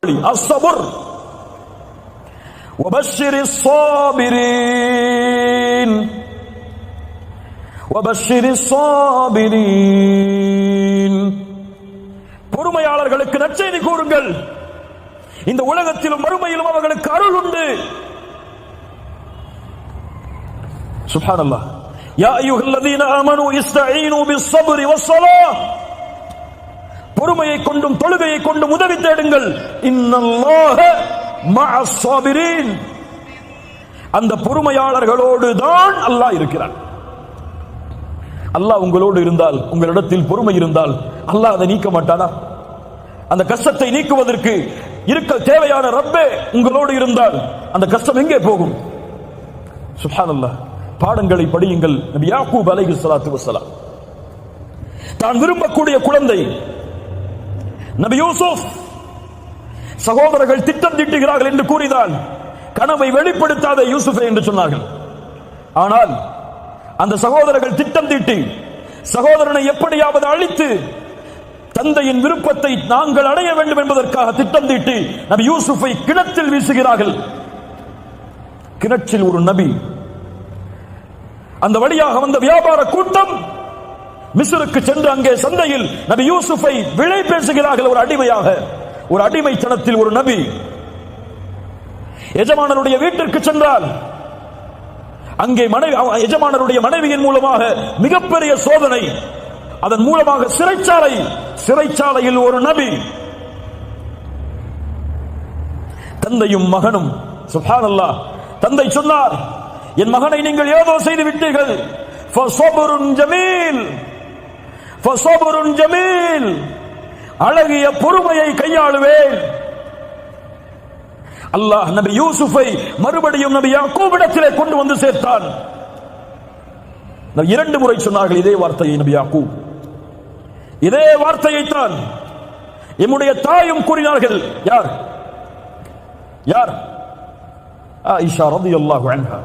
الصبر وبشر الصابرين وبشر الصابرين பொறுமையாளர்களுக்கு நற்செய்தி கூறுங்கள் இந்த உலகத்திலும் மறுமையிலும் அவர்களுக்கு அருள் உண்டு சுப்ஹான் அல்லாஹ் யா அய்யுஹல்லதீன ஆமனு இஸ்தஈனு பிஸ்ஸப்ரி வஸ்ஸலாஹ் பொறுமையை கொண்டும் தொழுகையை கொண்டும் உதவி தேடுங்கள். அந்த பொறுமையாளர்களோடு தான் அல்லாஹ் இருக்கிறான். அல்லாஹ் உங்களோடு இருந்தால் உங்களிடத்தில் பொறுமை இருந்தால் அல்லாஹ் அதை நீக்க மாட்டானா? அந்த கஷ்டத்தை நீக்குவதற்கு இருக்க தேவையான ரப்பே உங்களோடு இருந்தால் அந்த கஷ்டம் எங்கே போகும்? சுப்ஹானல்லாஹ் பாடங்களை படியுங்கள். நபி யாக்கூப் அலைஹி ஸலாத்து வஸலாம் தான் விரும்பக்கூடிய குழந்தை நபி யூசுப் சகோதரர்கள் திட்டம் தீட்டுகிறார்கள் என்று கூறினால் கனவை வெளிப்படுத்தாத யூசுஃபே என்று சொன்னார்கள். ஆனால் அந்த சகோதரர்கள் திட்டம் தீட்டி சகோதரனை எப்படியாவது அழித்து தந்தையின் விருப்பத்தை நாங்கள் அடைய வேண்டும் என்பதற்காக திட்டம் தீட்டி நபி யூசுஃபை கிணற்றில் வீசுகிறார்கள். கிணற்றில் ஒரு நபி. அந்த வழியாக வந்த வியாபார கூட்டம் மிஸ்ருக்கு சென்று அங்கே சந்தையில் நபி யூசுஃபை விலை பேசுகிறார்கள் ஒரு அடிமையாக. ஒரு அடிமைத்தனத்தில் ஒரு நபி. எஜமானருடைய வீட்டிற்கு சென்றால் அங்கே மனைவி எஜமானருடைய மனைவியின் மூலமாக மிகப்பெரிய சோதனை. அதன் மூலமாக சிறைச்சாலை சிறைச்சாலையில் ஒரு நபி. தந்தையும் மகனும் சுப்ஹானல்லாஹ் தந்தை சொன்னார் என் மகனை நீங்கள் ஏதோ செய்து விட்டீர்கள். ஜமீல். ஜமீல். அழகிய பொறுமையை கையாளுவேன். அல்லாஹ் நபி யூசுஃபை மறுபடியும் நபி யாக்கூபிடத்திலே கொண்டு வந்து சேர்த்தான். இரண்டு முறை சொன்னார்கள் இதே வார்த்தையை நபி யாக்கூப். இதே வார்த்தையை தான் என்னுடைய தாயும் கூறினார்கள். யார்? யார்? ஆயிஷா ரதியல்லாஹு அன்ஹா.